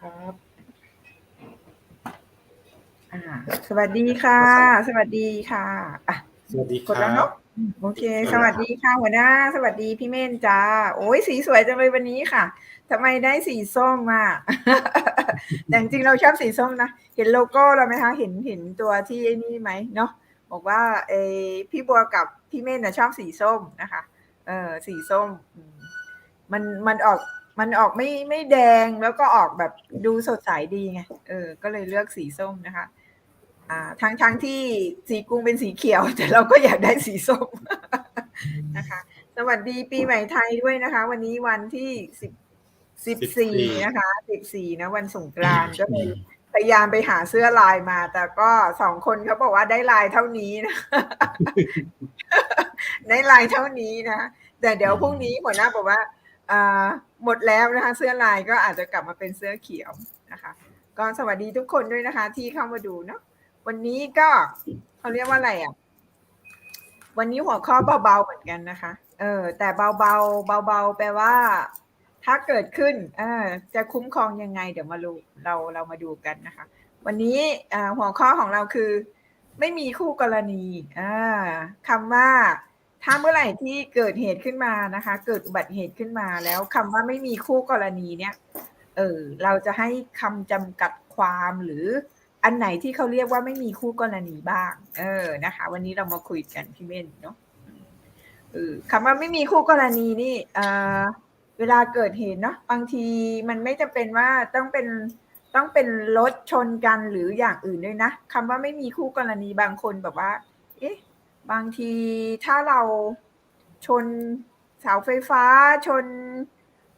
ครับอ่าสวัสดีค่ะ สวัสดีค่ะอะสวัสดีคกดแล้วรัเนาะบอืมโอเค สวัสดีค่ะหัวหน้า สวัสดีพี่เม่นจ้า โอ้ยสีสวยจังเลยวันนี้ค่ะทำไมได้สีส้มอะแต่จริงๆเราชอบสีส้มนะ เห็นโลโก้เราไหมคะ เห็นเห็นตัวที่ไอ้นี่ไหมเนาะ บอกว่าเออพี่บัวกับพี่เม่นน่ะชอบสีส้มนะคะ เออสีส้มอืมมันมันออก มันออกไม่ไม่แดงแล้วก็ออกแบบดูสดใสดีไงเออ ก็เลยเลือกสีส้มนะคะ อ่าทั้งทั้งที่สีกรุงเป็นสีเขียว แต่เราก็อยากได้สีส้มนะคะ สวัสดีปีใหม่ไทยด้วยนะคะ วันนี้วันที่สิบสิบสี่นะคะสิบสี่นะวันสงกรานต์ก็เลยพยายามไปหาเสื้อลายมา แต่ก็สองคนเขาบอกว่าได้ลายเท่านี้นะได้ลายเท่านี้นะแต่เดี๋ยวพรุ่งนี้หัวหน้าบอกว่าอ่า หมดแล้วนะคะ เสื้อลายก็อาจจะกลับมาเป็นเสื้อเขียวนะคะ ก็สวัสดีทุกคนด้วยนะคะ ที่เข้ามาดูเนาะวันนี้ก็เขาเรียกว่าอะไรอะ วันนี้หัวข้อเบาๆเหมือนกันนะคะ เออ แต่เบาๆเบาๆแปลว่า ถ้าเกิดขึ้น เออ จะคุ้มครองยังไง เดี๋ยวมาดูเราเรามาดูกันนะคะ วันนี้อ่าหัวข้อของเราคือ ไม่มีคู่กรณีอ่าคำว่า ถ้าเมื่อไหร่ที่เกิดเหตุขึ้นมานะคะ เกิดอุบัติเหตุขึ้นมาแล้วคำว่าไม่มีคู่กรณีเนี่ย เออเราจะให้คำจำกัดความหรืออันไหนที่เขาเรียกว่าไม่มีคู่กรณีบ้าง เออนะคะ วันนี้เรามาคุยกันพี่เม่นเนาะเออคำว่าไม่มีคู่กรณีนี่เออเวลาเกิดเหตุเนาะบางทีมันไม่จำเป็นว่าต้องเป็นต้องเป็นรถชนกันหรืออย่างอื่นด้วยนะคำว่าไม่มีคู่กรณีบางคนแบบว่า บางทีถ้าเราชนเสาไฟฟ้าชน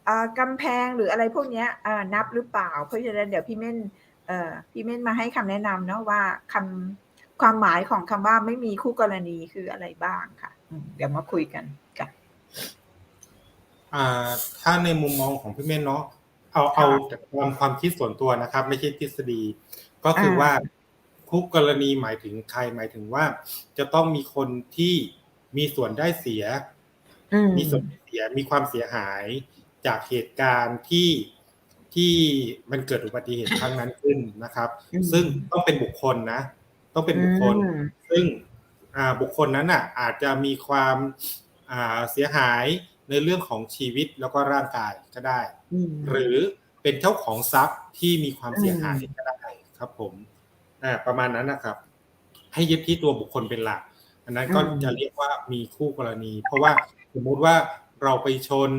เอ่อกำแพงหรืออะไรพวกเนี้ยเอ่อนับหรือเปล่า เพราะฉะนั้นเดี๋ยวพี่เม่นเอ่อพี่เม่นมาให้คำแนะนำเนาะว่าคำความหมายของคำว่าไม่มีคู่กรณีคืออะไรบ้างค่ะอืมเดี๋ยวมาคุยกันกันอ่าถ้าในมุมมองของพี่เม่นเนาะเอาเอาจากความความคิดส่วนตัวนะครับ ไม่ใช่ทฤษฎี ก็คือว่า คู่กรณีหมายถึงใครหมายถึงว่า จะต้องมีคนที่มีส่วนได้เสียอืมมีส่วนได้เสียมีความเสียหายจากเหตุการณ์ที่ที่มันเกิดอุบัติเหตุครั้งนั้นขึ้นนะครับ ซึ่งต้องเป็นบุคคลนะ ต้องเป็นบุคคลอืมซึ่งอ่าบุคคลนั้นอะ อาจจะมีความอ่าเสียหายในเรื่องของชีวิตแล้วก็ร่างกายก็ได้อืมหรือเป็นเจ้าของทรัพย์ที่มีความเสียหายก็ได้ครับผม อ่าประมาณนั้นนะครับ ให้ยึดที่ตัวบุคคลเป็นหลัก อันนั้นก็อืมจะเรียกว่ามีคู่กรณี เพราะว่าสมมุติว่าเราไปชน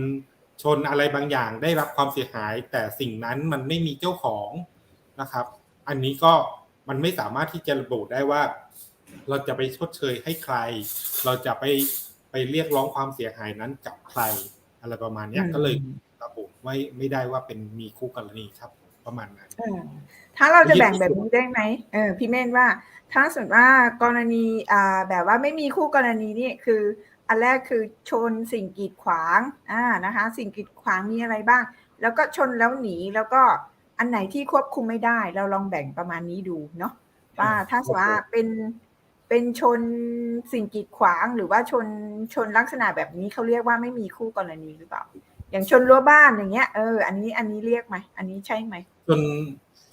ชนอะไรบางอย่างได้รับความเสียหาย แต่สิ่งนั้นมันไม่มีเจ้าของนะครับ อันนี้ก็มันไม่สามารถที่จะระบุได้ว่า เราจะไปชดเชยให้ใคร เราจะไปไปเรียกร้องความเสียหายนั้นกับใคร อะไรประมาณเนี้ยก็เลยระบุไว้ไม่ได้ว่าเป็นมีคู่กรณีครับ ประมาณนั้นเออ ถ้าเราจะแบ่งแบบนี้ได้ไหมเออพี่เม่นว่า ถ้าสมมติว่ากรณีอ่าแบบว่าไม่มีคู่กรณีนี่คือ อันแรกคือชนสิ่งกีดขวางอ่านะคะ สิ่งกีดขวางมีอะไรบ้าง แล้วก็ชนแล้วหนีแล้วก็อันไหนที่ควบคุมไม่ได้ เราลองแบ่งประมาณนี้ดูเนาะว่าถ้าสมมติว่าเป็นเป็นชนสิ่งกีดขวางหรือว่าชนชนลักษณะแบบนี้เขาเรียกว่าไม่มีคู่กรณีหรือเปล่า อย่างชนรั้วบ้านอย่างเงี้ยเอออันนี้อันนี้เรียกไหมอันนี้ใช่ไหมชน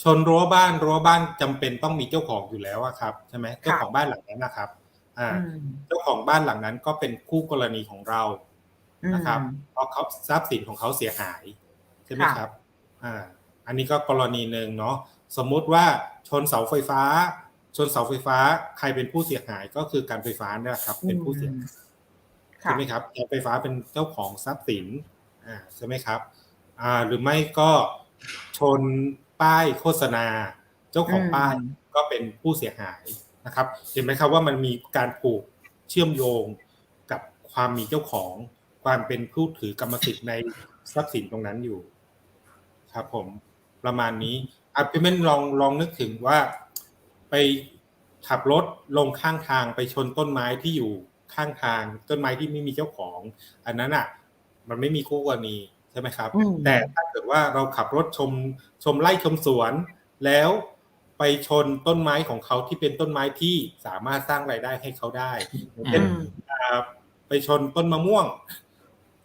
ชนรั้วบ้านรั้วบ้านจำเป็นต้องมีเจ้าของอยู่แล้วอะครับใช่ไหมเจ้าของบ้านหลังนั้นนะครับ อ่าอืมเจ้าของบ้านหลังนั้นก็เป็นคู่กรณีของเราอืมนะครับ เพราะเขาทรัพย์สินของเขาเสียหายใช่ไหมค่ะครับ อ่า อันนี้ก็กรณีหนึ่งเนาะสมมุติว่าชนเสาไฟฟ้า ชนเสาไฟฟ้าใครเป็นผู้เสียหายก็คือการไฟฟ้าเนี่ยครับ เป็นผู้เสียหายค่ะใช่ไหมครับการไฟฟ้าเป็นเจ้าของทรัพย์สินอ่าใช่ไหมครับ อ่าหรือไม่ก็ชน ป้ายโฆษณา เจ้าของป้ายอืมก็เป็นผู้เสียหายนะครับ เห็นไหมครับว่ามันมีการผูกเชื่อมโยงกับความมีเจ้าของ ความเป็นผู้ถือกรรมสิทธิ์ในทรัพย์สินตรงนั้นอยู่ ครับผมประมาณนี้อะพี่เม่นลองลองนึกถึงว่าไปขับรถลงข้างทางไปชนต้นไม้ที่อยู่ข้างทางต้นไม้ที่ไม่มีเจ้าของ อันนั้นอะ มันไม่มีคู่กรณี ใช่ไหมครับอืมแต่ถ้าเกิดว่าเราขับรถชมชมไร่ชมสวน แล้วไปชนต้นไม้ของเขาที่เป็นต้นไม้ที่สามารถสร้างรายได้ให้เขาได้อย่างเช่นอืมอ่าไปชนต้นมะม่วง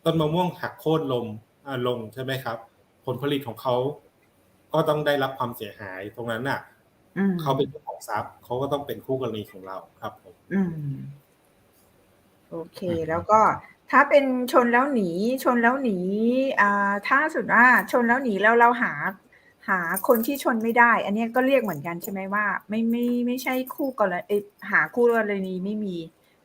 ต้นมะม่วงหักโค่นลมอ่าลงใช่ไหมครับ ผลผลิตของเขาก็ต้องได้รับความเสียหายตรงนั้นน่ะอืมเขาเป็นเจ้าของทรัพย์เขาก็ต้องเป็นคู่กรณีของเราครับผมอืมโอเค แล้วก็ ถ้าเป็นชนแล้วหนีชนแล้วหนีอ่าถ้าสุดว่าชนแล้วหนีแล้วเราหาหาคนที่ชนไม่ได้ อันเนี้ยก็เรียกเหมือนกันใช่ไหมว่า ไม่ไม่ไม่ใช่คู่กรณีหาคู่กรณีไม่มี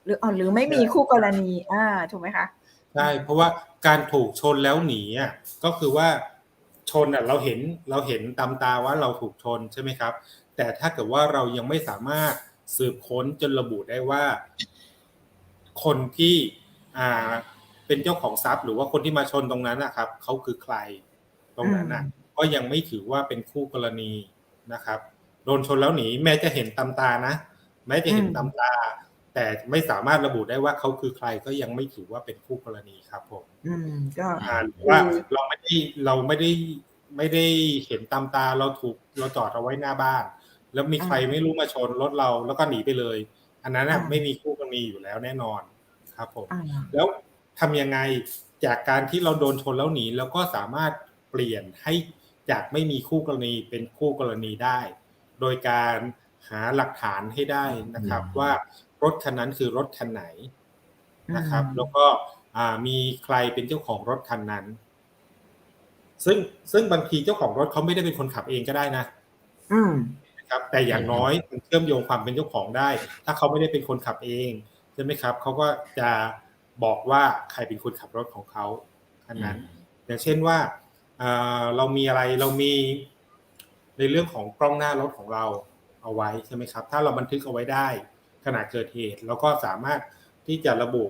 หรืออ๋อหรือไม่มีคู่กรณีอ่าถูกไหมคะใช่เพราะว่าการถูกชนแล้วหนีอะก็คือว่าชนอะเราเห็นเราเห็นตามตาว่าเราถูกชนใช่ไหมครับ แต่ถ้าเกิดว่าเรายังไม่สามารถสืบค้นจนระบุได้ว่า คนที่ เป็นเจ้าของทรัพย์หรือว่าคนที่มาชนตรงนั้นนะครับเขาคือใครตรงนั้นน่ะก็ยังไม่ถือว่าเป็นคู่กรณีนะครับ โดนชนแล้วหนีแม้จะเห็นตามตานะแม้จะเห็นอืมตามตา แต่ไม่สามารถระบุได้ว่าเขาคือใครก็ยังไม่ถือว่าเป็นคู่กรณีครับผมอืมก็อ่าหรือว่าเราไม่ได้เราไม่ได้ไม่ได้เห็นตามตาเราถูกเราจอดเอาไว้หน้าบ้าน แล้วมีใครไม่รู้มาชนรถเราแล้วก็หนีไปเลย อันนั้นน่ะไม่มีคู่กรณีอยู่แล้วแน่นอน ครับผมอ่าแล้วทำยังไงจากการที่เราโดนชนแล้วหนีแล้วก็สามารถเปลี่ยนให้จากไม่มีคู่กรณีเป็นคู่กรณีได้ โดยการหาหลักฐานให้ได้นะครับอืมว่ารถคันนั้นคือรถคันไหนนะครับอืมแล้วก็อ่ามีใครเป็นเจ้าของรถคันนั้น ซึ่งซึ่งบางทีเจ้าของรถเขาไม่ได้เป็นคนขับเองก็ได้นะอืมนะครับ แต่อย่างน้อยมันเชื่อมโยงความเป็นเจ้าของได้ ถ้าเขาไม่ได้เป็นคนขับเอง ใช่ไหมครับเขาก็จะบอกว่าใครเป็นคนขับรถของเขาคันนั้น อย่างเช่นว่าเอ่อเรามีอะไรเรามีในเรื่องของกล้องหน้ารถของเราเอาไว้ใช่ไหมครับ ถ้าเราบันทึกเอาไว้ได้ขณะเกิดเหตุเราก็สามารถที่จะระบุ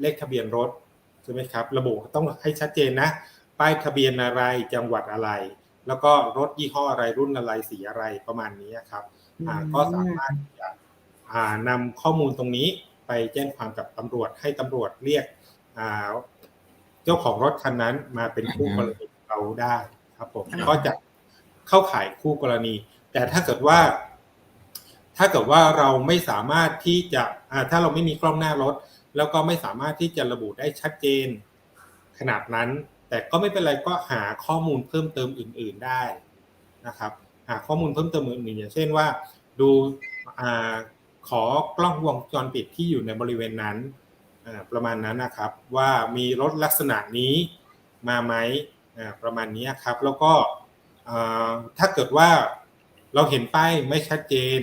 เลขทะเบียนรถใช่ไหมครับ ระบุต้องให้ชัดเจนนะ ป้ายทะเบียนอะไรจังหวัดอะไร แล้วก็รถยี่ห้ออะไรรุ่นอะไรสีอะไรประมาณนี้ครับอ่าก็สามารถที่จะอ่านำข้อมูลตรงนี้ ไปแจ้งความกับตำรวจให้ตำรวจเรียกอ่าเจ้าของรถคันนั้นมาเป็นคู่กรณีของเราได้ครับผมอืมก็จะเข้าข่ายคู่กรณี แต่ถ้าเกิดว่า ถ้าเกิดว่าเราไม่สามารถที่จะอ่าถ้าเราไม่มีกล้องหน้ารถ แล้วก็ไม่สามารถที่จะระบุได้ชัดเจนขนาดนั้น แต่ก็ไม่เป็นไรก็หาข้อมูลเพิ่มเติมอื่น ๆได้นะครับ หาข้อมูลเพิ่มเติมอื่นๆอย่างเช่นว่า ดูอา ขอกล้องวงจรปิดที่อยู่ในบริเวณนั้นประมาณนั้นนะครับ ว่ามีรถลักษณะนี้มาไหมประมาณนี้ครับ แล้วก็ถ้าเกิดว่าเราเห็นป้ายไม่ชัดเจน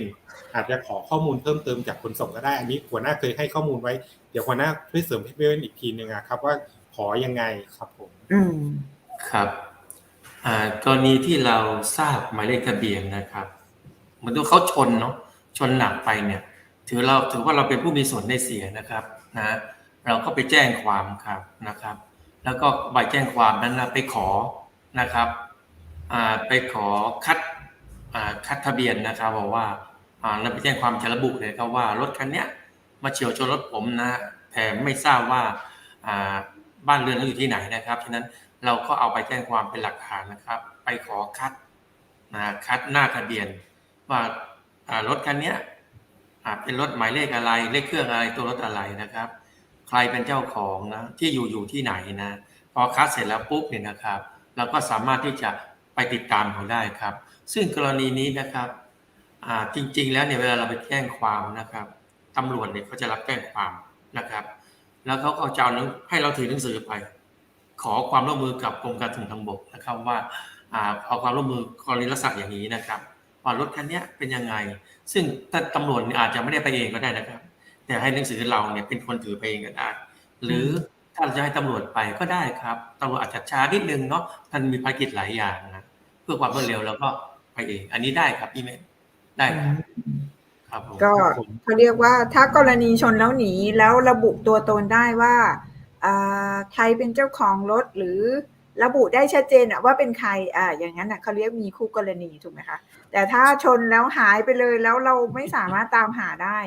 อาจจะขอข้อมูลเพิ่มเติมจากขนส่งก็ได้ อันนี้หัวหน้าเคยให้ข้อมูลไว้ เดี๋ยวหัวหน้าช่วยเสริมให้เพื่อนอีกทีหนึ่งอะครับว่าขอยังไงครับผมอืมครับกรณีที่เราทราบหมายเลขทะเบียนนะครับ เหมือนตัวเขาชนเนาะชนหนักไปเนี่ย ถือเราถือว่าเราเป็นผู้มีส่วนได้เสียนะครับนะเราก็ไปแจ้งความครับนะครับ แล้วก็ใบแจ้งความนั้นนะไปขอนะครับไปขอคัดคัดทะเบียนนะครับบอกว่าเราไปแจ้งความจะระบุเลยครับว่ารถคันเนี้ยมาเฉียวชนรถผมนะแต่ไม่ทราบว่าบ้านเรือนเราอยู่ที่ไหนนะครับฉะนั้นเราก็เอาไปแจ้งความเป็นหลักฐานนะครับ ไปขอคัดนะคัดหน้าทะเบียนว่ารถคันเนี้ย เป็นรถหมายเลขอะไร เลขเครื่องอะไรตัวรถอะไรนะครับ ใครเป็นเจ้าของนะที่อยู่อยู่ที่ไหนนะพอคัดเสร็จแล้วปุ๊บเนี่ยนะครับ เราก็สามารถที่จะไปติดตามเขาได้ครับ ซึ่งกรณีนี้นะครับจริง ๆ แล้วเนี่ยเวลาเราไปแจ้งความนะครับตำรวจเนี่ยเขาจะรับแจ้งความนะครับ แล้วเขาก็จะเอาหนังให้เราถือหนังสือไป ขอความร่วมมือกับกรมการขนส่งทางบกนะครับว่าอ่าขอความร่วมมือกรณีลักษณะอย่างนี้นะครับ ว่ารถคันเนี้ยเป็นยังไง ซึ่งถ้าตำรวจเนี่ยอาจจะไม่ได้ไปเองก็ได้นะครับ แต่ให้หนังสือเราเนี่ยเป็นคนถือไปเองก็ได้ หรือถ้าเราจะให้ตำรวจไปก็ได้ครับตำรวจอาจจะช้านิดนึงเนาะท่านมีภารกิจหลายอย่างนะเพื่อความรวดเร็วแล้วก็ไปเอง อันนี้ได้ครับพี่เมย์ได้ครับครับผมก็เขาเรียกว่าถ้ากรณีชนแล้วหนีแล้วระบุตัวตนได้ว่าอ่าใครเป็นเจ้าของรถหรือ ระบุได้ชัดเจนอะว่าเป็นใครอ่าอย่างนั้นอะเขาเรียกมีคู่กรณีถูกไหมคะแต่ถ้าชนแล้วหายไปเลยแล้วเราไม่สามารถตามหาได้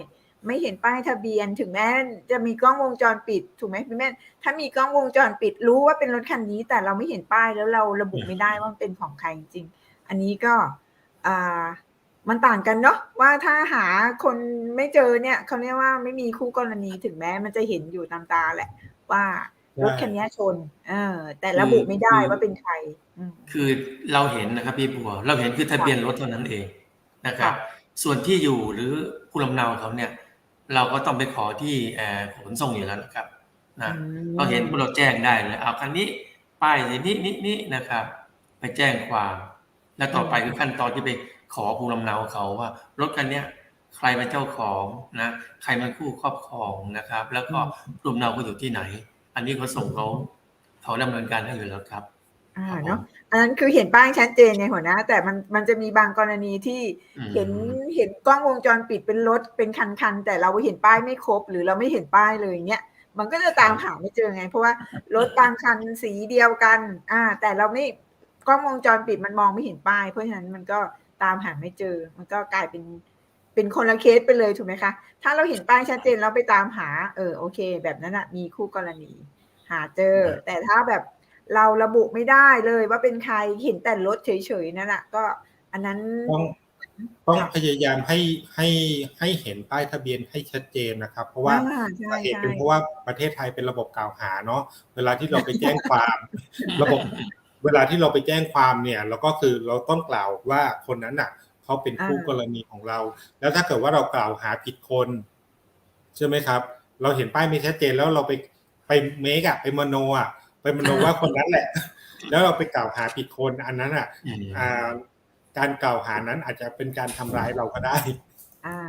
ไม่เห็นป้ายทะเบียนถึงแม้จะมีกล้องวงจรปิดถูกไหมพี่แม่ถ้ามีกล้องวงจรปิดรู้ว่าเป็นรถคันนี้ แต่เราไม่เห็นป้ายแล้วเราระบุไม่ได้ว่ามันเป็นของใครจริง อันนี้ก็อ่ามันต่างกันเนาะว่าถ้าหาคนไม่เจอเนี่ยเขาเรียกว่าไม่มีคู่กรณีถึงแม้มันจะเห็นอยู่ตามตาแหละว่า รถคันนี้ชนเออแต่ระบุไม่ได้ว่าเป็นใครอืมคือเราเห็นนะครับพี่บัว เราเห็นคือทะเบียนรถเท่านั้นเองนะครับค่ะส่วนที่อยู่หรือภูมิลำเนาเขาเนี่ย เราก็ต้องไปขอที่เอ่อขนส่งอยู่แล้วนะครับนะอืมเราเห็นเราแจ้งได้เลยเอาคันนี้ป้ายนี้นี้นี้นะครับ ไปแจ้งความ แล้วต่อไปคือขั้นตอนที่ไปขอภูมิลำเนาเขาว่ารถคันเนี้ยใครเป็นเจ้าของนะ ใครเป็นผู้ครอบครองนะครับ แล้วก็ภูมิลำเนาเขาอยู่ที่ไหน อันนี้เขาส่งเขาเขาดำเนินการให้อยู่แล้วครับอ่าเนาะอันนั้นคือเห็นป้ายชัดเจนไงหัวหน้า แต่มันมันจะมีบางกรณีที่อืมเห็นเห็นกล้องวงจรปิดเป็นรถเป็นคันๆแต่เราเห็นป้ายไม่ครบ หรือเราไม่เห็นป้ายเลยเงี้ยมันก็จะตามหาไม่เจอไง เพราะว่ารถบางคันสีเดียวกัน อ่า แต่เราไม่กล้องวงจรปิดมันมองไม่เห็นป้าย เพราะฉะนั้นมันก็ตามหาไม่เจอ มันก็กลายเป็น เป็นคนละเคสไปเลยถูกไหมคะ ถ้าเราเห็นป้ายชัดเจนแล้วไปตามหา เออโอเค แบบนั้นอะมีคู่กรณี หาเจอ แต่ถ้าแบบเราระบุไม่ได้เลยว่าเป็นใครเห็นแต่รถเฉยๆนั่นแหละก็อันนั้นต้องต้องค่ะพยายามให้ให้ให้เห็นป้ายทะเบียนให้ชัดเจนนะครับ เพราะว่าอ่ใช่สาเหตุใช่เป็นเพราะว่าประเทศไทยเป็นระบบกล่าวหาเนาะเวลาที่เราไปแจ้งความระบบ เวลาที่เราไปแจ้งความเนี่ย เราก็คือเราต้องกล่าวว่าคนนั้นน่ะ เขาเป็นคู่กรณีของเรา แล้วถ้าเกิดว่าเรากล่าวหาผิดคนใช่ไหมครับ เราเห็นป้ายไม่ชัดเจนแล้วเราไปไปเมกอะไปมโนอะไปมโนว่าคนนั้นแหละ แล้วเราไปกล่าวหาผิดคนอันนั้นอะอืมอ่าการกล่าวหานั้นอาจจะเป็นการทำร้ายเราก็ได้ อ่า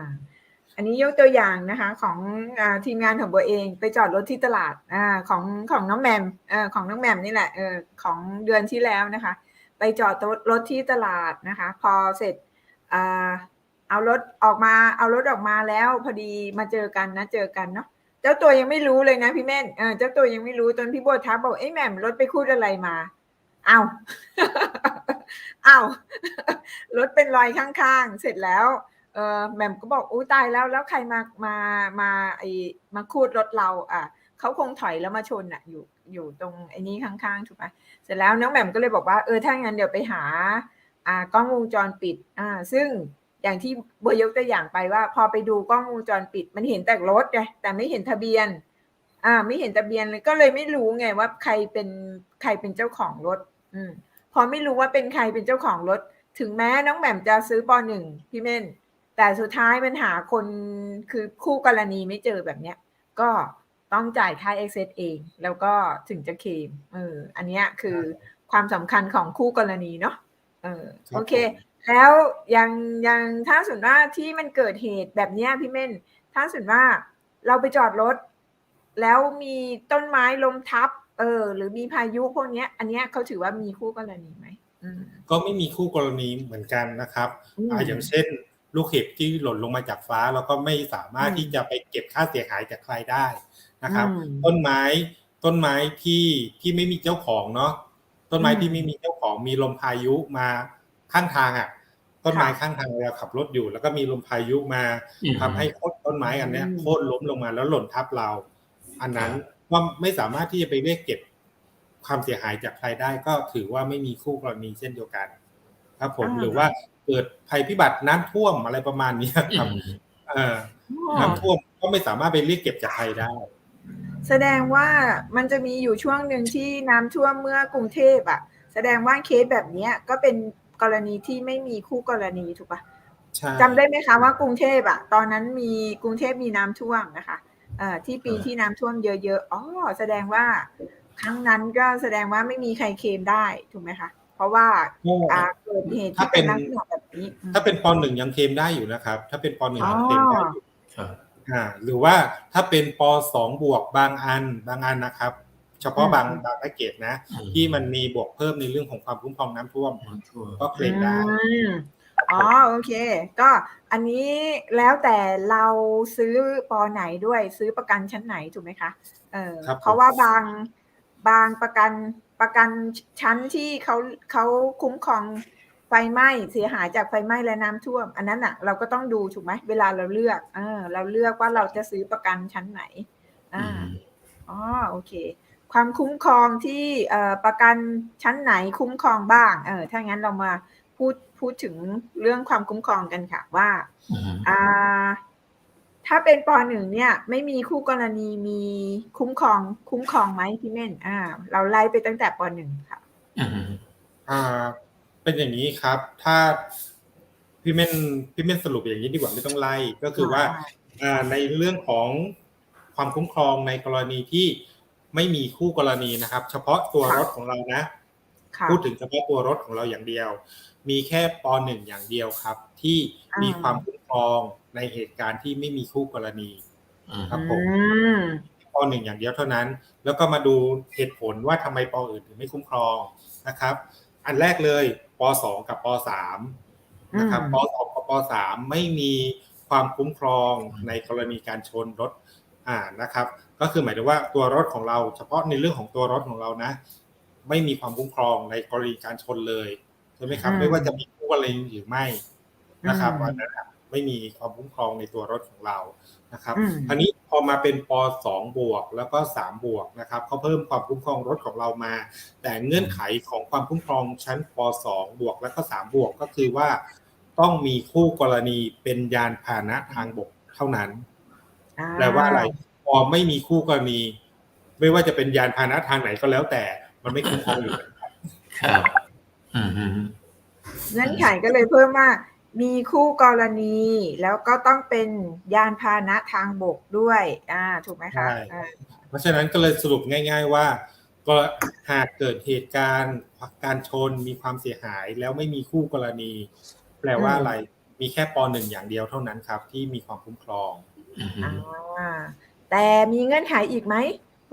อันนี้ยกตัวอย่างนะคะ ของอาทีมงานของโบเองไปจอดรถที่ตลาดอ่าของของน้องแหมมเออของน้องแหมมนี่แหละเออของเดือนที่แล้วนะคะ ไปจอดรถรถที่ตลาดนะคะ พอเสร็จอ่า เอารถออกมาเอารถออกมาแล้วพอดีมาเจอกันนะเจอกันเนาะเจ้าตัวยังไม่รู้เลยนะพี่เม่นเออเจ้าตัวยังไม่รู้จนพี่โบวทักบอกเอ้แหม่มรถไปคูดอะไรมาเอาเอารถเป็นรอยข้างๆ เสร็จแล้วเออแหม่มก็บอกอู้ตายแล้วแล้วใครมามามาไอมาคูดรถเรา อะเขาคงถอยแล้วมาชนอะ อยู่อยู่ตรงไอ้นี้ข้างๆถูกไหมเสร็จแล้วน้องแหม่มก็เลยบอกว่าเออถ้างั้นเดี๋ยวไปหา กล้องวงจรปิดอ่าซึ่งอย่างที่บัวยกตัวอย่างไปว่า พอไปดูกล้องวงจรปิด มันเห็นแต่รถไงแต่ไม่เห็นทะเบียน อ่า ไม่เห็นทะเบียนเลยก็เลยไม่รู้ไงว่าใครเป็นใครเป็นเจ้าของรถ อืมพอไม่รู้ว่าเป็นใครเป็นเจ้าของรถ ถึงแม้น้องแหม่มจะซื้อปหนึ่งพี่เม่น แต่สุดท้ายมันหาคนคือคู่กรณีไม่เจอแบบเนี้ย ก็ต้องจ่ายค่าเอ็กเซเอง แล้วก็ถึงจะเคลมเอออันเนี้ยคือความสำคัญของคู่กรณีเนาะ เออครับโอเค แล้วยังยังถ้าสมมติว่าที่มันเกิดเหตุแบบเนี้ยพี่เม่น ถ้าสมมติว่าเราไปจอดรถ แล้วมีต้นไม้ล้มทับ เออ หรือมีพายุพวกเนี้ย อันเนี้ยเขาถือว่ามีคู่กรณีไหมอืมก็ไม่มีคู่กรณีเหมือนกันนะครับอืมอ่าอย่างเช่น ลูกเห็บที่หล่นลงมาจากฟ้า แล้วก็ไม่สามารถอืมที่จะไปเก็บค่าเสียหายจากใครได้นะครับอืมต้นไม้ต้นไม้ที่ที่ไม่มีเจ้าของเนาะ ต้นไม้อืมที่ไม่มีเจ้าของมีลมพายุมาข้างทางอะ ต้นไม้ค่ะข้างทางเราขับรถอยู่ แล้วก็มีลมพายุมาอืมทำให้โค่นต้นไม้อันเนี้ยอืมโค่นล้มลงมาแล้วหล่นทับเรา อันนั้นว่าไม่สามารถที่จะไปเรียกเก็บความเสียหายจากใครได้ก็ถือว่าไม่มีคู่กรณีเช่นเดียวกัน ครับผมอ่าหรือว่าเกิดภัยพิบัติน้ำท่วมอะไรประมาณเนี้ยครับอืมเอ่อน้ำท่วมก็ไม่สามารถไปเรียกเก็บจากใครได้ แสดงว่ามันจะมีอยู่ช่วงหนึ่งที่น้ำท่วมเมื่อกรุงเทพอะแสดงว่าเคสแบบเนี้ยก็เป็นกรณีที่ไม่มีคู่กรณีถูกปะใช่จำได้ไหมคะว่ากรุงเทพอะตอนนั้นมีกรุงเทพมีน้ำท่วมนะคะเอ่อที่ปีที่น้ำท่วมเยอะๆอ๋อแสดงว่าครั้งนั้นก็แสดงว่าไม่มีใครเคลมได้ถูกไหมคะเพราะว่าก็อ่าเกิดเหตุที่ถ้าเป็เป็นนลักษณะแบบนี้อืมถ้าเป็นปหนึ่งยังเคลมได้อยู่นะครับ ถ้าเป็นปหนึ่งอ๋อยังเคลมได้อยู่ครับ อ่าหรือว่าถ้าเป็นปสองบวกบางอันบางอันนะครับ เฉพาะบางบางแพ็กเกจนะอืมที่มันมีบวกเพิ่มในเรื่องของความคุ้มครองน้ำท่วมน้ำท่วมก็เคลมได้อืมอ๋อโอเค ก็อันนี้แล้วแต่เราซื้อปอไหนด้วยซื้อประกันชั้นไหนถูกไหมคะเออครับเพราะว่าบางบางประกันประกันชั้นที่เขาเขาคุ้มครอง ไฟไหม้เสียหายจากไฟไหม้และน้ำท่วม อันนั้นอะเราก็ต้องดูถูกไหมเวลาเราเลือกเออเราเลือกว่าเราจะซื้อประกันชั้นไหนอ่าอ๋อโอเค ความคุ้มครองที่เอ่อประกันชั้นไหนคุ้มครองบ้างเออถ้างั้นเรามาพูดพูดถึงเรื่องความคุ้มครองกันค่ะว่าอืมอ่าถ้าเป็นปหนึ่งเนี่ย ไม่มีคู่กรณีมีคุ้มครอง คุ้มครองไหมพี่เม่นอ่า เราไล่ไปตั้งแต่ปหนึ่งค่ะอืมอ่า เป็นอย่างนี้ครับ ถ้าพี่เม่นพี่เม่นสรุปอย่างนี้ดีกว่าไม่ต้องไล่ก็คือว่าอ่าในเรื่องของความคุ้มครองในกรณีที่ไม่มีคู่กรณีนะครับ เฉพาะตัวค่ะรถของเรานะค่ะพูดถึงเฉพาะตัวรถของเราอย่างเดียว มีแค่ปหนึ่งอย่างเดียวครับ ที่อ่ามีมีความคุ้มครองในเหตุการณ์ที่ไม่มีคู่กรณีอืมครับผมอืมปหนึ่งอย่างเดียวเท่านั้น แล้วก็มาดูเหตุผลว่าทำไมปอื่นถึงไม่คุ้มครองนะครับ อันแรกเลยป สองกับปสามนะครับอืมปสองกับปสามไม่มีความคุ้มครองในกรณีการชนรถอ่านะครับ ก็คือหมายถึงว่าตัวรถของเราเฉพาะในเรื่องของตัวรถของเรานะ ไม่มีความคุ้มครองในกรณีการชนเลยใช่ไหมครับอืมไม่ว่าจะมีคู่กรณีหรือไม่นะครับอืมอันนั้นอะไม่มีความคุ้มครองในตัวรถของเรา นะครับอืมอันนี้พอมาเป็นปสองบวกแล้วก็สามบวกนะครับเขาเพิ่มความคุ้มครองรถของเรามา แต่เงื่อนไขของความคุ้มครองชั้นปสองบวกแล้วก็สามบวกก็คือว่า ต้องมีคู่กรณีเป็นยานพาหนะทางบกเท่านั้นอ่าแปลว่าอะไรพอไม่มีคู่กรณี ไม่ว่าจะเป็นยานพาหนะทางไหนก็แล้วแต่มันไม่คุ้มครองอยู่แล้วครับ ครับอืมอืมเงื่อนไขก็เลยเพิ่มว่า มีคู่กรณี แล้วก็ต้องเป็นยานพาหนะทางบกด้วย อ่า ถูกไหมคะใช่อ่าเพราะฉะนั้นก็เลยสรุปง่าย ๆ ว่า ก็หากเกิดเหตุการณ์การชนมีความเสียหาย แล้วไม่มีคู่กรณี แปลว่าอะไรมีแค่ปหนึ่งอย่างเดียวเท่านั้นครับ ที่มีความคุ้มครองอืมอ่าแต่มีเงื่อนไขอีกไหม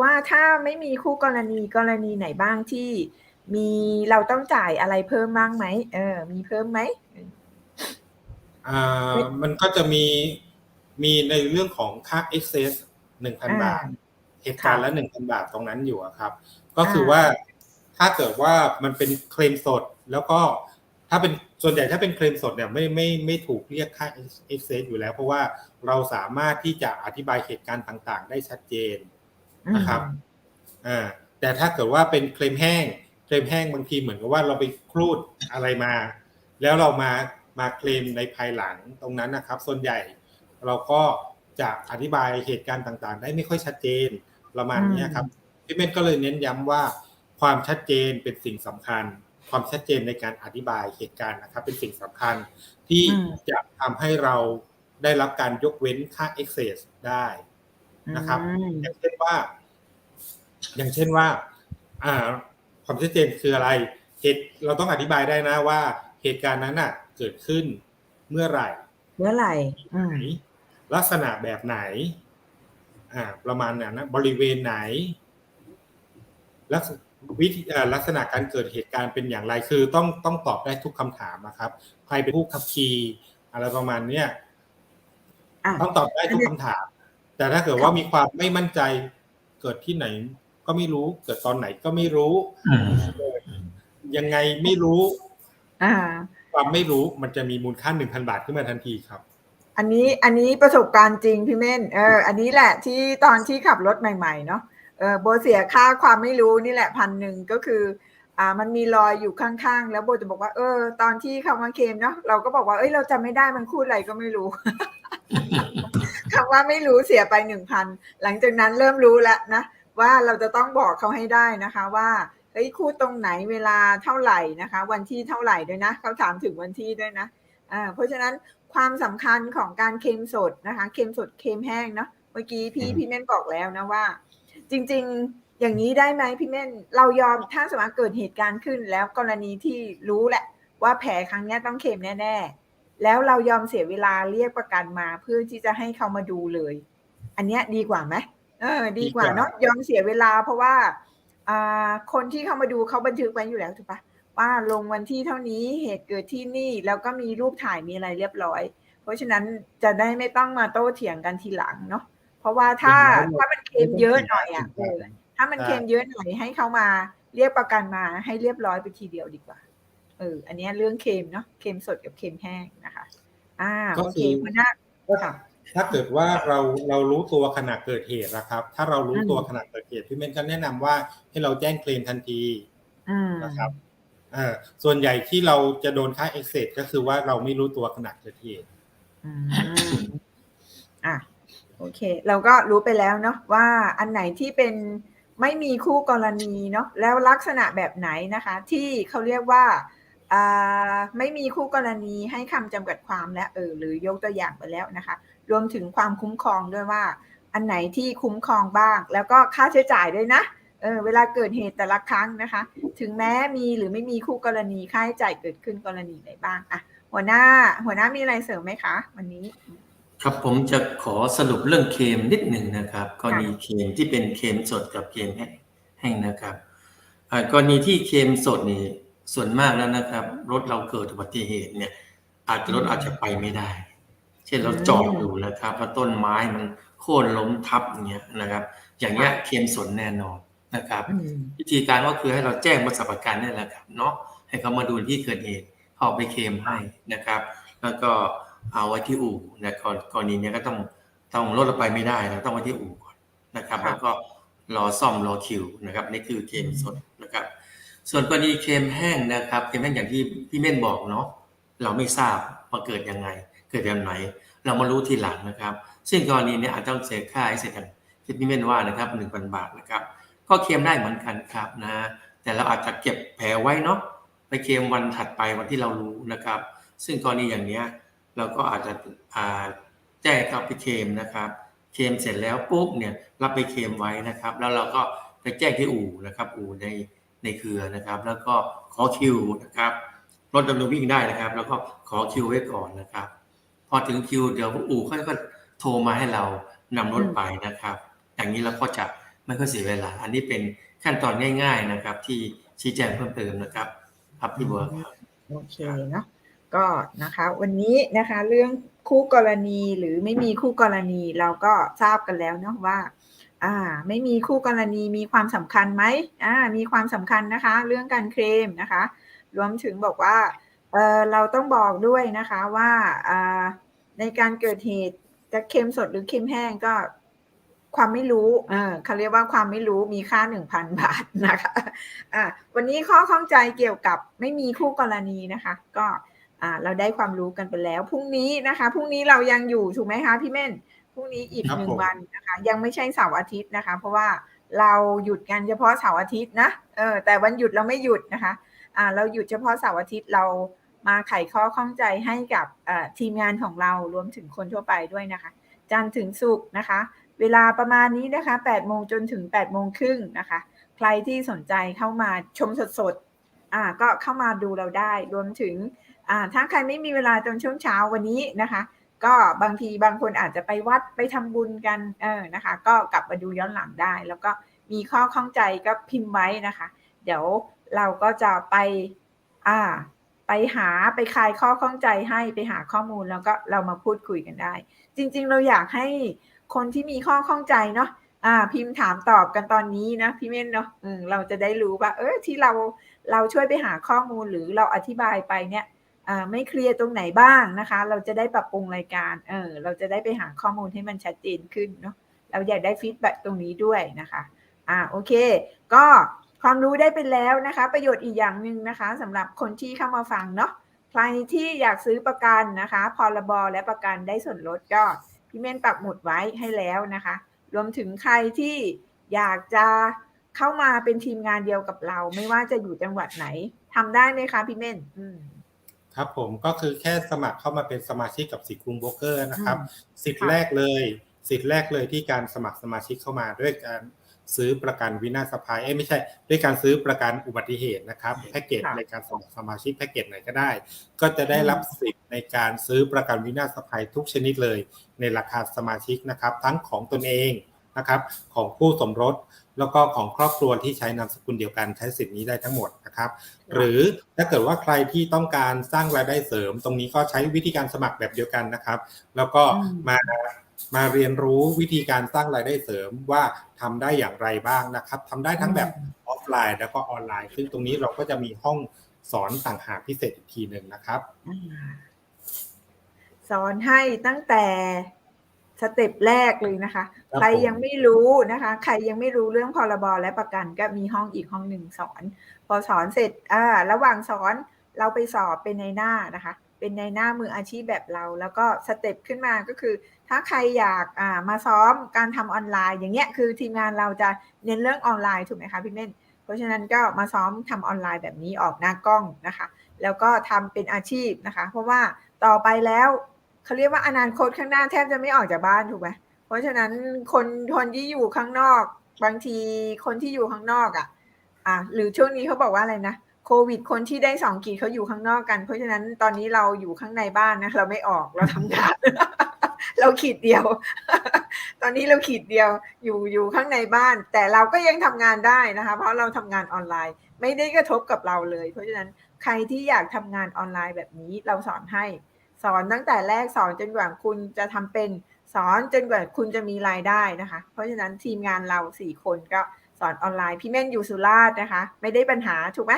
ว่าถ้าไม่มีคู่กรณีกรณีไหนบ้างที่ มีเราต้องจ่ายอะไรเพิ่มบ้างไหมเออ มีเพิ่มไหมอ่า มันก็จะมีมีในเรื่องของค่า excess หนึ่งพันอ่าบาท เหตุการณ์ค่ะละหนึ่งพันบาทตรงนั้นอยู่อะครับ ก็คืออ่าว่าถ้าเกิดว่ามันเป็นเคลมสดแล้วก็ถ้าเป็นส่วนใหญ่ถ้าเป็นเคลมสดเนี่ยไม่ไม่ไม่ถูกเรียกค่า excess อยู่แล้ว เพราะว่าเราสามารถที่จะอธิบายเหตุการณ์ต่างๆ ได้ชัดเจนนะครับอ่าแต่ถ้าเกิดว่าเป็นเคลมแห้งเคลมแห้งบางทีเหมือนกับว่าเราไปครูดอะไรมา แล้วเรามา มาเคลมในภายหลังตรงนั้นนะครับ ส่วนใหญ่เราก็จะอธิบายเหตุการณ์ต่างๆ ได้ไม่ค่อยชัดเจนประมาณเนี้ยครับพี่เมนก็เลยเน้นย้ำว่า ความชัดเจนเป็นสิ่งสำคัญ ความชัดเจนในการอธิบายเหตุการณ์นะครับ เป็นสิ่งสำคัญที่อืมจะทำให้เราได้รับการยกเว้นค่า excess ได้นะครับอืมอย่างเช่นว่า อย่างเช่นว่าอ่าความชัดเจนคืออะไรเหตุเราต้องอธิบายได้นะว่าเหตุการณ์นั้นน่ะ เกิดขึ้นเมื่อไหร่ เมื่อไหร่อืมไหนลักษณะแบบไหน อ่า ประมาณนั้นนะบริเวณไหน ลักษวิธีอ่าลักษณะการเกิดเหตุการณ์เป็นอย่างไรคือ ต้องต้องตอบได้ทุกคำถามนะครับ ใครเป็นผู้ขับขี่อะไรประมาณเนี้ยอะต้องตอบได้ทุกคำถาม แต่ถ้าเกิดว่ามีความไม่มั่นใจ เกิดที่ไหน ก็ไม่รู้ เกิดตอนไหนก็ไม่รู้อืมยังไงไม่รู้ อ่า ความไม่รู้มันจะมีมูลค่าหนึ่งพันบาทขึ้นมาทันทีครับ อันนี้อันนี้ประสบการณ์จริงพี่เม่นเอออันนี้แหละที่ตอนที่ขับรถใหม่ๆเนาะเออโบเสียค่าความไม่รู้นี่แหละพันหนึ่งก็คืออ่ามันมีรอยอยู่ข้างๆ แล้วโบจะบอกว่า เออ ตอนที่เขามาเคลมเนาะเราก็บอกว่าเอ้ยเราจำไม่ได้มันพูดอะไรก็ไม่รู้คำว่าไม่รู้เสียไปหนึ่งพันหลังจากนั้นเริ่มรู้แล้วนะว่าเราจะต้องบอกเขาให้ได้นะคะว่า เฮ้ยคู่ตรงไหนเวลาเท่าไหร่นะคะ วันที่เท่าไหร่ด้วยนะเขาถามถึงวันที่ด้วยนะอ่าเพราะฉะนั้นความสำคัญของการเค็มสดนะคะเค็มสดเค็มแห้งเนาะเมื่อกี้พี่อืมพี่เม่นบอกแล้วนะว่า จริง ๆอย่างนี้ได้ไหมพี่เม่นเรายอมถ้าสมมติเกิดเหตุการณ์ขึ้น แล้วกรณีที่รู้แหละ ว่าแผลครั้งเนี้ยต้องเค็มแน่ ๆ แล้วเรายอมเสียเวลาเรียกประกันมาเพื่อที่จะให้เขามาดูเลย อันเนี้ยดีกว่าไหมเออ ดีกว่าดีกว่าเนาะยอมเสียเวลาเพราะว่าอ่า คนที่เข้ามาดูเขาบันทึกไว้อยู่แล้วถูกปะว่าลงวันที่เท่านี้เหตุเกิดที่นี่แล้วก็มีรูปถ่ายมีอะไรเรียบร้อย เพราะฉะนั้นจะได้ไม่ต้องมาโต้เถียงกันทีหลังเนาะเพราะว่าถ้าถ้ามันเค็มเยอะหน่อยอะเออถ้ามันเค็มเยอะหน่อยให้เขามาเรียกประกันมาให้เรียบร้อยไปทีเดียวดีกว่าเอออันเนี้ยเรื่องเค็มเนาะเค็มสดกับเค็มแห้งนะคะ อ่าก็โอคืเคอหัวหน้าค่ะ ถ้าเกิดว่าเราเรารู้ตัวขณะเกิดเหตุนะครับ ถ้าเรารู้อืมตัวขณะเกิดเหตุพี่เมนก็แนะนำว่าให้เราแจ้งเคลมทันทีอืมนะครับอ่าส่วนใหญ่ที่เราจะโดนค่า excess ก็คือว่าเราไม่รู้ตัวขณะเกิดเหตุอืมอะโอเค เราก็รู้ไปแล้วเนาะว่าอันไหนที่เป็นไม่มีคู่กรณีเนาะแล้วลักษณะแบบไหนนะคะ ที่เขาเรียกว่าอ่าไม่มีคู่กรณีให้คำจำกัดความและเออหรือยกตัวอย่างไปแล้วนะคะ รวมถึงความคุ้มครองด้วยว่า อันไหนที่คุ้มครองบ้าง แล้วก็ค่าใช้จ่ายด้วยนะเออเวลาเกิดเหตุแต่ละครั้งนะคะ ถึงแม้มีหรือไม่มีคู่กรณีค่าใช้จ่ายเกิดขึ้นกรณีไหนบ้างอะหัวหน้าหัวหน้ามีอะไรเสริมไหมคะ วันนี้ ครับผมจะขอสรุปเรื่องเคมนิดหนึ่งนะครับ กรณีเคมที่เป็นเคมสดกับเคมแห้งนะครับกรณีที่เคมสดนี่ส่วนมากแล้วนะครับ รถเราเกิดอุบัติเหตุเนี่ย อาจจะรถอาจจะไปไม่ได้ เช่นเราจอดอยู่นะครับแล้วต้นไม้มันโค่นล้มทับอย่างเงี้ยนะครับ อย่างเงี้ยเคมสนแน่นอนนะครับอืมวิธีการก็คือให้เราแจ้งบริษัทประกันนี่แหละครับเนาะให้เขามาดูที่เกิดเหตุเขาเอาไปเคลมให้นะครับ แล้วก็เอาไว้ที่อู่นะกรกรณีเนี้ยก็ต้องต้องรถเราไปไม่ได้เราต้องไว้ที่อู่ก่อนนะครับครับ แล้วก็รอซ่อมรอคิวนะครับนี่คือเคลมสดนะครับ ส่วนกรณีเคลมแห้งนะครับเคลมแห้งอย่างที่พี่เม่นบอกเนาะเราไม่ทราบว่าเกิดยังไง เกิดแบบไหน เรามารู้ทีหลังนะครับ ซึ่งกรณีนี้อาจจะต้องเสียค่าไอ้เสร็จอย่างที่พี่เม่นว่านะครับหนึ่งพันบาทนะครับ ก็เคลมได้เหมือนกันครับนะ แต่เราอาจจะเก็บแผลไว้เนาะไปเคลมวันถัดไปวันที่เรารู้นะครับ ซึ่งกรณีอย่างเนี้ยเราก็อาจจะอ่าแจ้งเขาไปเคลมนะครับเคลมเสร็จแล้วปุ๊บเนี่ยรับไปเคลมไว้นะครับ แล้วเราก็ไปแจ้งที่อู่นะครับ อู่ในในเครือนะครับ แล้วก็ขอคิวนะครับรถดำเนินวิ่งได้นะครับ แล้วก็ขอคิวไว้ก่อนนะครับ พอถึงคิวเดี๋ยวอู่เขาก็โทรมาให้เรานำรถไปนะครับ อย่างนี้เราก็จะไม่ค่อยเสียเวลา อันนี้เป็นขั้นตอนง่าย ๆนะครับ ที่ชี้แจงเพิ่มเติมนะครับครับพี่บัวครับ โอเคเนาะก็นะคะวันนี้นะคะเรื่องคู่กรณีหรือไม่มีคู่กรณีเราก็ทราบกันแล้วเนาะว่าอ่าไม่มีคู่กรณีมีความสำคัญไหมอ่ามีความสำคัญนะคะ เรื่องการเคลมนะคะ รวมถึงบอกว่า เออเราต้องบอกด้วยนะคะว่าอ่าในการเกิดเหตุจะเค็มสดหรือเค็มแห้งก็ความไม่รู้เออเขาเรียกว่าความไม่รู้มีค่าหนึ่งพันบาทนะคะอ่าวันนี้ข้อข้องใจเกี่ยวกับไม่มีคู่กรณีนะคะ ก็อ่าเราได้ความรู้กันไปแล้วพรุ่งนี้นะคะพรุ่งนี้เรายังอยู่ถูกไหมคะพี่เม่นพรุ่งนี้อีกครับหนึ่งผมวันนะคะ ยังไม่ใช่เสาร์อาทิตย์นะคะ เพราะว่าเราหยุดกันเฉพาะเสาร์อาทิตย์นะเออแต่วันหยุดเราไม่หยุดนะคะอ่า เราหยุดเฉพาะเสาร์อาทิตย์เรามาไขข้อข้องใจให้กับทีมงานของเรารวมถึงคนทั่วไปด้วยนะคะ จันทร์ถึงศุกร์นะคะ เวลาประมาณนี้นะคะ8โมงจนถึง8โมงครึ่งนะคะ ใครที่สนใจเข้ามาชมสดๆอ่าก็เข้ามาดูเราได้ รวมถึงอ่าถ้าใครไม่มีเวลาตอนช่วงเช้าวันนี้นะคะ ก็บางทีบางคนอาจจะไปวัดไปทำบุญกันเออนะคะ ก็กลับมาดูย้อนหลังได้ แล้วก็มีข้อข้องใจก็พิมพ์ไว้นะคะ เดี๋ยว เราก็จะไปอ่าไปหาไปคลายข้อข้องใจให้ไปหาข้อมูลแล้วก็เรามาพูดคุยกันได้ จริง ๆ เราอยากให้คนที่มีข้อข้องใจเนาะอ่า พิมพ์ถามตอบกันตอนนี้นะพี่เม่นเนาะอืมเราจะได้รู้ว่า เออที่เราเราช่วยไปหาข้อมูลหรือเราอธิบายไปเนี่ยอ่าไม่เคลียร์ตรงไหนบ้างนะคะ เราจะได้ปรับปรุงรายการเออเราจะได้ไปหาข้อมูลให้มันชัดเจนขึ้นเนาะเราอยากได้ฟีดแบ็ตรงนี้ด้วยนะคะ อ่าโอเค ก็ ความรู้ได้ไปแล้วนะคะ ประโยชน์อีกอย่างหนึ่งนะคะสำหรับคนที่เข้ามาฟังเนาะใครที่อยากซื้อประกันนะคะพรบและประกันได้ส่วนลดก็พี่เม่นปักหมุดไว้ให้แล้วนะคะ รวมถึงใครที่อยากจะเข้ามาเป็นทีมงานเดียวกับเรา ไม่ว่าจะอยู่จังหวัดไหนทำได้ไหมคะพี่เม่นอืมครับผมก็คือแค่สมัครเข้ามาเป็นสมาชิกกับสิทธิ์กรุงโบรกเกอร์นะครับอืมสิทธิ์ค่ะแรกเลย สิทธิ์แรกเลยที่การสมัครสมาชิกเข้ามาด้วยการ ซื้อประกันวินาศภัยเอ้ยไม่ใช่ ด้วยการซื้อประกันอุบัติเหตุนะครับแพ็กเกจค่ะในการสมัครสมาชิกแพ็กเกจไหนก็ได้ ก็จะได้รับสิทธิ์ในการซื้อประกันวินาศภัยทุกชนิดเลย ในราคาสมาชิกนะครับ ทั้งของตนเองนะครับของคู่สมรสแล้วก็ของครอบครัวที่ใช้นามสกุลเดียวกันใช้สิทธิ์นี้ได้ทั้งหมดนะครับ หรือถ้าเกิดว่าใครที่ต้องการสร้างรายได้เสริม ตรงนี้ก็ใช้วิธีการสมัครแบบเดียวกันนะครับ แล้วก็อืมมา มาเรียนรู้วิธีการสร้างรายได้เสริมว่าทำได้อย่างไรบ้างนะครับทำได้ทั้งแบบออฟไลน์แล้วก็ออนไลน์ ซึ่งตรงนี้เราก็จะมีห้องสอนต่างหากพิเศษอีกทีหนึ่งนะครับอ่าสอนให้ตั้งแต่สเต็ปแรกเลยนะคะครับใครผมยังไม่รู้นะคะ ใครยังไม่รู้เรื่องพรบและประกันก็มีห้องอีกห้องหนึ่งสอน พอสอนเสร็จอ่าระหว่างสอนเราไปสอบเป็นในหน้านะคะ เป็นในหน้ามืออาชีพแบบเรา แล้วก็สเต็ปขึ้นมาก็คือ ถ้าใครอยากามาซ้อมการทำออนไลน์ อย่างเงี้ยคือทีมงานเราจะเน้นเรื่องออนไลน์ถูกไหมคะพี่เม่นเพราะฉะนั้นก็มาซ้อมทำออนไลน์แบบนี้ออกหน้ากล้องนะคะ แล้วก็ทำเป็นอาชีพนะคะ เพราะว่าต่อไปแล้วเขาเรียกว่าอนาคตข้างหน้าแทบจะไม่ออกจากบ้านถูกไหมเพราะฉะนั้นคนคนที่อยู่ข้างนอก บางทีคนที่อยู่ข้างนอกอะอะหรือช่วงนี้เขาบอกว่าอะไรนะ โควิด คนที่ได้สองขีดเขาอยู่ข้างนอกกัน เพราะฉะนั้นตอนนี้เราอยู่ข้างในบ้านนะเราไม่ออกเราทำงาน เราขีดเดียว ตอนนี้เราขีดเดียวอยู่อยู่ข้างในบ้าน แต่เราก็ยังทำงานได้นะคะ เพราะเราทำงานออนไลน์ ไม่ได้กระทบกับเราเลย เพราะฉะนั้นใครที่อยากทำงานออนไลน์แบบนี้เราสอนให้ สอนตั้งแต่แรกสอนจนกว่าคุณจะทำเป็นสอนจนกว่าคุณจะมีรายได้นะคะ เพราะฉะนั้นทีมงานเราสี่คนก็สอนออนไลน์พี่เม่นอยู่สุราษฎร์นะคะ ไม่ได้ปัญหาถูกไหม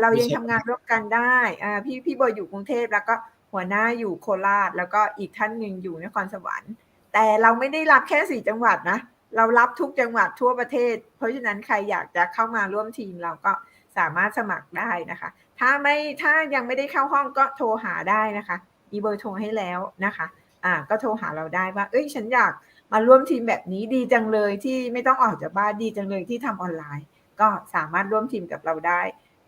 เรายังทำงานร่วมกันได้อพี่พี่บอยอยู่กรุงเทพแล้วก็หัวหน้าอยู่โคราช แล้วก็อีกท่านหนึ่งอยู่นครสวรรค์ แต่เราไม่ได้รับแค่สี่จังหวัดนะเรารับทุกจังหวัดทั่วประเทศ เพราะฉะนั้นใครอยากจะเข้ามาร่วมทีมเราก็สามารถสมัครได้นะคะ ถ้าไม่ถ้ายังไม่ได้เข้าห้องก็โทรหาได้นะคะมีเบอร์โทรให้แล้วนะคะ อ่า ก็โทรหาเราได้ว่า เอ้ย ฉันอยากมาร่วมทีมแบบนี้ดีจังเลยที่ไม่ต้องออกจากบ้านดีจังเลยที่ทำออนไลน์ ก็สามารถร่วมทีมกับเราได้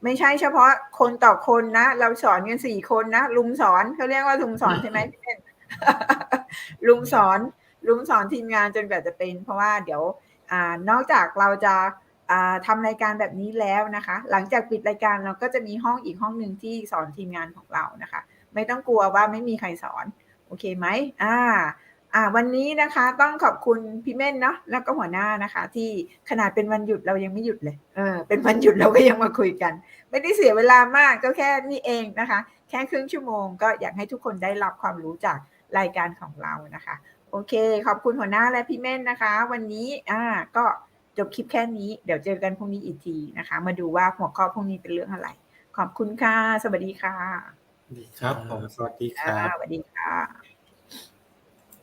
ไม่ใช่เฉพาะคนต่อคนนะ เราสอนกันสี่คนนะลุมสอนเขาเรียกว่าลุมสอนใช่ไหมพี่เป้นลุมสอนลุมสอนทีมงานจนกว่าจะเป็น เพราะว่าเดี๋ยวอ่านอกจากเราจะอ่าทำรายการแบบนี้แล้วนะคะ หลังจากปิดรายการเราก็จะมีห้องอีกห้องหนึ่งที่สอนทีมงานของเรานะคะ ไม่ต้องกลัวว่าไม่มีใครสอน โอเคไหมอ่า อ่าวันนี้นะคะต้องขอบคุณพี่เม่นเนาะแล้วก็หัวหน้านะคะ ที่ขนาดเป็นวันหยุดเรายังไม่หยุดเลยเออเป็นวันหยุดเราก็ยังมาคุยกัน ไม่ได้เสียเวลามากก็แค่นี้เองนะคะ แค่ครึ่งชั่วโมงก็อยากให้ทุกคนได้รับความรู้จากรายการของเรานะคะ โอเค ขอบคุณหัวหน้าและพี่เม่นนะคะ วันนี้อ่าก็จบคลิปแค่นี้เดี๋ยวเจอกันพรุ่งนี้อีกทีนะคะ มาดูว่าหัวข้อพรุ่งนี้เป็นเรื่องอะไร ขอบคุณค่ะ สวัสดีค่ะครับผมสวัสดีคอ่ารับสวัสดีค่ะ